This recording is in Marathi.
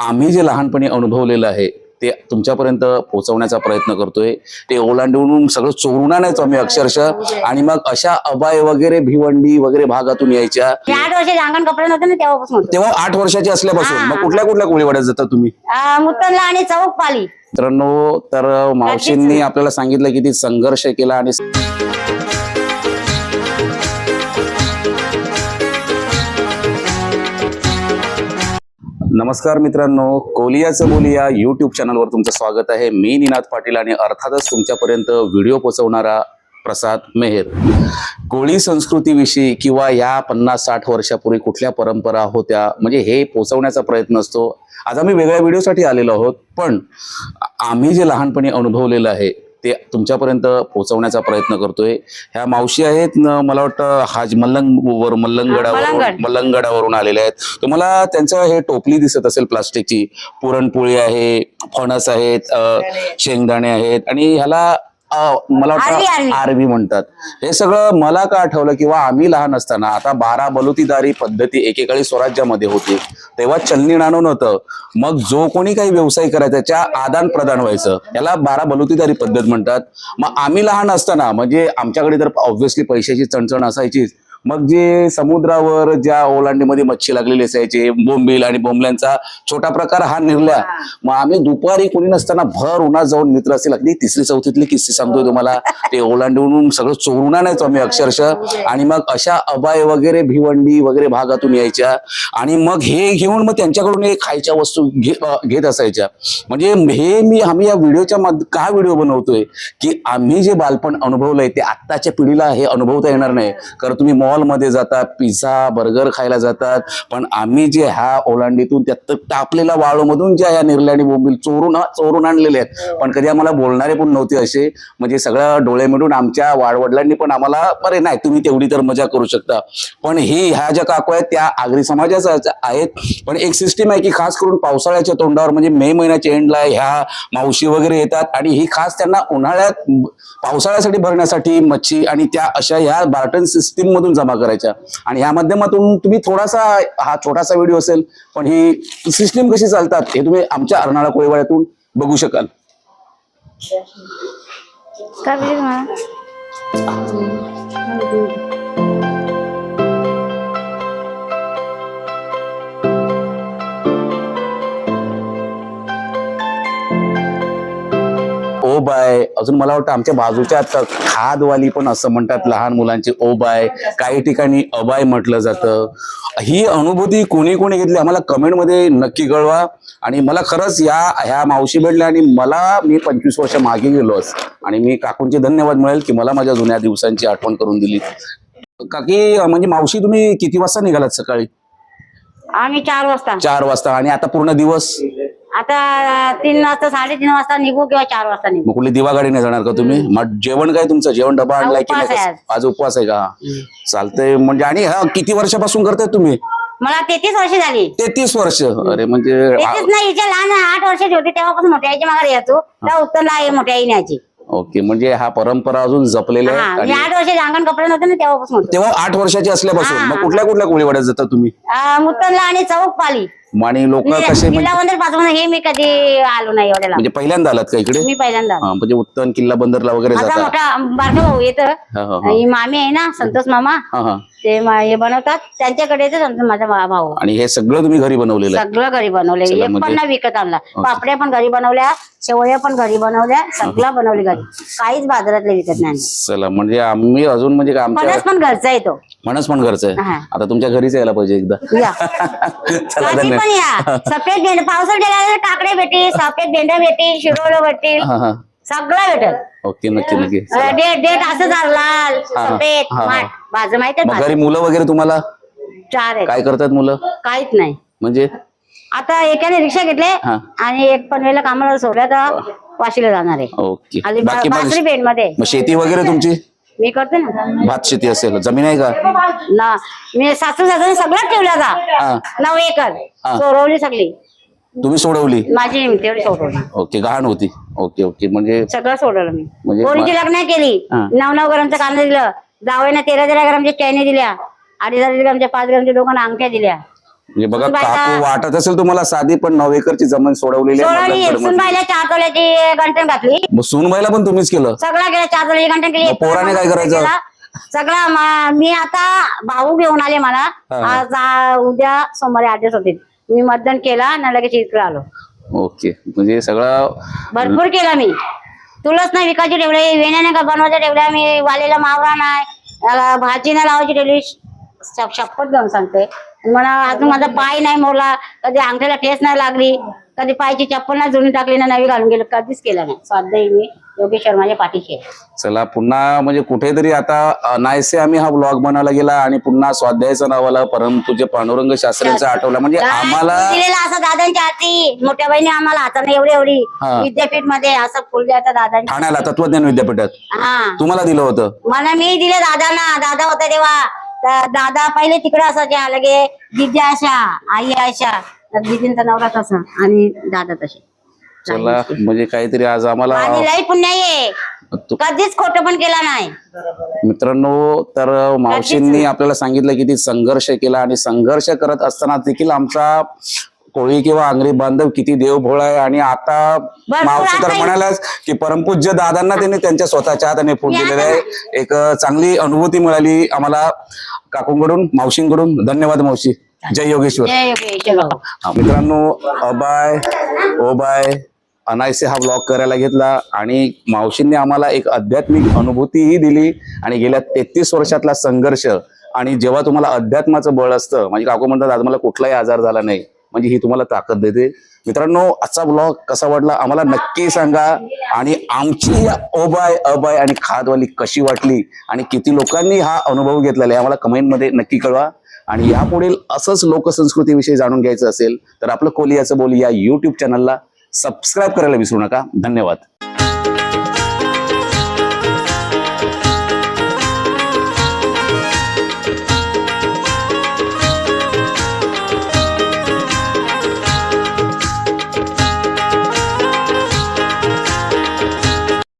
आम्ही जे लहानपणी अनुभवलेलं आहे ते तुमच्यापर्यंत पोहोचवण्याचा प्रयत्न करतोय. ते ओलांडून सगळं चोरून आणायचो आम्ही अक्षरशः. आणि मग अशा अबाय वगैरे भिवंडी वगैरे भागातून यायच्या. मी आठ वर्ष अंगण कपडे नव्हते ना तेव्हापासून. होतो तेव्हा आठ वर्षाचे असल्यापासून. मग कुठल्या कुठल्या कोळीवाड्यात जाता तुम्ही? आणि चौक पाली. मित्रांनो तर मावशींनी आपल्याला सांगितलं किती संघर्ष केला आणि नमस्कार मित्रांनो कोलियाचं बोलिया युट्यूब चॅनलवर तुमचं स्वागत आहे. मी निनाद पाटील आणि अर्थातच तुमच्यापर्यंत व्हिडिओ पोहोचवणारा प्रसाद मेहर. कोळी संस्कृतीविषयी किंवा या पन्नास साठ वर्षापूर्वी कुठल्या परंपरा होत्या म्हणजे हे पोचवण्याचा प्रयत्न असतो. आज आम्ही वेगळ्या व्हिडिओसाठी आलेलो आहोत पण आम्ही जे लहानपणी अनुभवलेलं आहे ते तुमच्यापर्यंत पोहोचवण्याचा प्रयत्न करतोय. ह्या मावशी आहेत मला वाटतं हाज मल्लंग वर मल्लंगडावरून आलेल्या आहेत. तुम्हाला त्यांचं हे टोपली दिसत असेल प्लास्टिकची. पुरणपोळी आहे फणस आहेत शेंगदाणे आहेत. आणि ह्याला अ, मला आरवी, वाटतं आरवी. आरवी. म्हणतात. हे सगळं मला का आठवलं किंवा आम्ही लहान असताना आता बारा बलुतीदारी पद्धती एकेकाळी स्वराज्यामध्ये होती. तेव्हा चलनी नाणं नव्हतं मग जो कोणी काही व्यवसाय करायचा त्याच्या आदान प्रदान व्हायचं. याला बारा बलुतीदारी पद्धत म्हणतात. मग आम्ही लहान असताना म्हणजे आमच्याकडे तर ऑब्व्हियसली पैशाची चणचण असायचीच. मग जे समुद्रावर ज्या ओलांडीमध्ये मच्छी लागलेली असायचे बोंबील आणि बोंबल्यांचा छोटा प्रकार हा निर्ल्या. मग आम्ही दुपारी कोणी नसताना भर उन्हात जाऊन मित्र असेल अगदी तिसरी चौथीतली किस्से सांगतोय तुम्हाला. ते ओलांडून सगळं चोरून आणायचो आम्ही अक्षरशः. आणि मग अशा अबाय वगैरे भिवंडी वगैरे भागातून यायच्या. आणि मग हे घेऊन मग त्यांच्याकडून हे खायच्या वस्तू घेत असायच्या. म्हणजे हे मी आम्ही या व्हिडिओच्या मध का व्हिडिओ बनवतोय? की आम्ही जे बालपण अनुभवलंय ते आत्ताच्या पिढीला हे अनुभवता येणार नाही. कारण तुम्ही मॉलमध्ये जातात पिझ्झा बर्गर खायला जातात. पण आम्ही जे ह्या ओलांडीतून त्यात टाकलेल्या वाळूमधून ज्या ह्या निर्ल्या आणि बोंबील चोरून चोरून आणलेले आहेत. पण कधी आम्हाला बोलणारे पण नव्हते असे. म्हणजे सगळं डोळे मिळून आमच्या वाडवडिलांनी पण आम्हाला बरे नाही तुम्ही तेवढी तर मजा करू शकता. पण ही ह्या ज्या काकू आहेत त्या आगरी समाजाच्या आहेत. पण एक सिस्टीम आहे की खास करून पावसाळ्याच्या तोंडावर म्हणजे मे महिन्याच्या एंडला ह्या मावशी वगैरे येतात. आणि ही खास त्यांना उन्हाळ्यात पावसाळ्यासाठी भरण्यासाठी मच्छी आणि त्या अशा ह्या बार्टन सिस्टीम मधून जमा करायच्या. आणि ह्या माध्यमातून तुम्ही थोडासा हा छोटासा व्हिडिओ असेल पण ही सिस्टीम कशी चालतात हे तुम्ही आमच्या अर्नाळा कोळीवाड्यातून बघू शकाल. काय बोलली मला ओ बाय अजून मला वाटतं आमच्या बाजूच्या आता खादवाली पण असं म्हणतात लहान मुलांची ओ बाय काही ठिकाणी अबाय म्हटलं जातं. ही अनुभूती कोणी कोणी घेतली? आम्हाला कमेंटमध्ये नक्की कळवा. आणि मला खरंच या ह्या मावशी भेटल्या आणि मला मी पंचवीस वर्ष मागे गेलोच आणि मी काकूंचे धन्यवाद मिळेल की मला माझ्या जुन्या दिवसांची आठवण करून दिली. काकी म्हणजे मावशी तुम्ही किती वाजता निघालात सकाळी? आम्ही चार वाजता. चार वाजता. आणि आता पूर्ण दिवस? आता तीन वाजता साडेतीन वाजता निघू किंवा चार वाजता निघू. मग कुठली दिवा गाडीने जाणार का तुम्ही? मग जेवण काय तुमचं? जेवण डबा आणलाय की उपवास नाही आहे आज. उपवास आहे का? चालतंय. म्हणजे आणि हा किती वर्षापासून करताय तुम्ही? मला तेहतीस वर्ष झाली. तेहतीस वर्ष. अरे म्हणजे तेहतीस नाही हिच्या लहान आठ वर्षाची होती तेव्हापासून मोठ्या आईच्या मागे येतो. त्या उत्तरला आहे मोठ्या आई न्यायची ओके म्हणजे हा परंपरा अजून जपलेल्या हा आहेत मी आणि आठ वर्षाचे अंगण कपडे नव्हते ना तेव्हापासून होतो. तेव्हा आठ वर्षाची असल्यापासून. मग कुठल्या कुठल्या कोळीवाड्यात जाता तुम्ही? अं, मुत्तनला आणि चौक पाली. आणि लोक कसे म्हणजे किल्ला बंदरपासून हे मी कधी आलो नाही एवढ्याला. म्हणजे पहिल्यांदा आलात का इकडे? मी पहिल्यांदा आलो. हा, म्हणजे उत्तन किल्ला बंदरला वगैरे माझा जाता? मोठा बारका भाऊ येत. हा, हा, हा. ही मामी आहे ना संतोष मामा. हा हा. ते मा- हे बनवतात. त्यांच्याकडे येतो संतोष माझा भा- भाऊ. आणि हे सगळं तुम्ही घरी बनवलेलं आहे? सगळं घरी बनवले चला, एक पण म्हणजे- नाही विकत आणला. पापड्या पण घरी बनवल्या शेवळ्या पण घरी बनवल्या सगळं बनवली घरी. काहीच बाजारातले विकत नाही. चला म्हणजे आम्ही अजून म्हणजे काय आमच्या फणस पण घरचा येतो म्हणच पण घरचं आहे. हा. आता तुमच्या घरीच यायला पाहिजे एकदा. या. चला कधी धन्यवाद. पण या. सफेद भेंड पावसाळ्यात गेल्यावर काकडे भेटी सफेद भेंड भेटी शिरोळ भेटतील. हा हा. सगळं भेटल. ओके नक्की नक्की. अं, डेट डेट असं झालं लाल हा, सफेद हा, हा. माठ. भाज माहिती मग आहे घरी मुलं वगैरे तुम्हाला? चार आहेत. काय करतात मुलं? काहीच नाही. म्हणजे? आता एकाने रिक्षा घेतले हा. आणि एक पनवेलला कामाला सोडल्या तर वाशीला जाणार आहे. ओके. आणि बाकी बासरी मग पेंडमध्ये मग शेती वगैरे तुमची? मी करते ना. भात शेती असेल जमीन आहे का? ना. मी सासू सासू सगळं ठेवलं हा. का नऊ एकर. हा. सोडवली सगळी. तुम्ही सोडवली? माझी तेवढी सोडवली. ओके गहाण होती. Okay okay. म्हणजे सगळं सोडवलं मी. म्हणजे पोरीची लग्न केली. हा. नऊ नऊ ग्रामचं कांदा दिलं. जावयानं तेरा तेरा ग्रामच्या चैनी दिल्या. अडीच अडीच ग्रामच्या पाच ग्रामच्या दोघांना अंगठ्या दिल्या. म्हणजे बघा सुनबाईला- काकू वाटत असेल तुम्हाला साधी पण नऊ एकरची जमीन सोडवलेली आहे सोडवली. मतदानकडे. सुनबाईला चार तोल्याची गंठण घातली. मग सुनबाईला पण तुम्हीच केलं. सगळं केलं चार तोल्याची गंठण केली. मग पोराने काय करायचं? केला. सगळं म- मी आता भाऊ घेऊन आले मला. हा. आज आ- उद्या सोमवारी आदेश होते मी मतदान केला ना लगेच इकडे आलो. ओके. म्हणजे सगळं भरपूर केला मी. तुलाच नाही विकायची ठेवले. वेण्याने का बनवायच्या ठेवल्या मी वालेला मावरा नाही. अं, भाजी नाही लावायची ठेवली. श- शपथ घेऊन सांगते. मला अजून माझा पाय नाही मोडला. कधी अंगठ्याला ठेस नाही लागली. कधी पायची चप्पल नाही जुनी टाकली ना नवी घालून गेलं. कधीच केलं नाही. स्वाध्यायी मी. योगेश्वर माझ्या पाठीशी आहे. चला पुन्हा म्हणजे कुठेतरी आता अनायसे आम्ही हा ब्लॉग बनवला गेला आणि पुन्हा स्वाध्यायाचं नाव आलं. परंतु जे पांडुरंग शास्त्रींचं आठवलं म्हणजे काय आम्हाला फुल दिलेलं असं दादांच्या हाती. मोठ्या बहिणी आम्हाला हाताने एवढी एवढी. हा. विद्यापीठमध्ये असं फुल द्यायचं दादांच्या ठाण्याला तत्वज्ञान विद्यापीठात. हा. तुम्हाला दिलं होतं. मला मी दिले दादांना. दादा होता तेव्हा. तर दादा पहिले तिकडे असायचे लगे दिदी अशा आई अशा. तर दिदींचा नवरा तसा आणि दादा तसे. चला म्हणजे काहीतरी आज आम्हाला आणि लई पुण्य आहे. कधीच खोटं पण केला नाही. मित्रांनो तर मावशींनी आपल्याला सांगितलं की ती संघर्ष केला आणि संघर्ष करत असताना देखील आमचा कोळी किंवा आंगरी बांधव किती देवभोळ आहे आणि आता मावशी तर आहे. म्हणाल्याच की परमपूज्य दादांना त्यांनी त्यांच्या स्वतःच्या हाताने फूल दिलेले आहे. एक चांगली अनुभूती मिळाली आम्हाला काकूंकडून मावशींकडून. धन्यवाद मावशी. जय योगेश्वर. मित्रांनो अबाय ओबाय अनायसे हा ब्लॉग करायला घेतला आणि मावशींनी आम्हाला एक आध्यात्मिक अनुभूतीही दिली आणि गेल्या तेहतीस वर्षातला संघर्ष आणि जेव्हा तुम्हाला अध्यात्माचं बळ असतं म्हणजे काकू म्हणतात आज मला कुठलाही आजार झाला नाही. म्हणजे ही तुम्हाला ताकद देते. मित्रांनो आजचा ब्लॉग कसा वाटला आम्हाला नक्की सांगा. आणि आमची या ओबाय अबाय आणि खादवाली कशी वाटली आणि किती लोकांनी हा अनुभव घेतलेला आहे आम्हाला कमेंटमध्ये नक्की कळवा. आणि यापुढील असंच लोकसंस्कृतीविषयी जाणून घ्यायचं असेल तर आपलं कोलियाचं बोल या युट्यूब चॅनलला सबस्क्राईब करायला विसरू नका. धन्यवाद.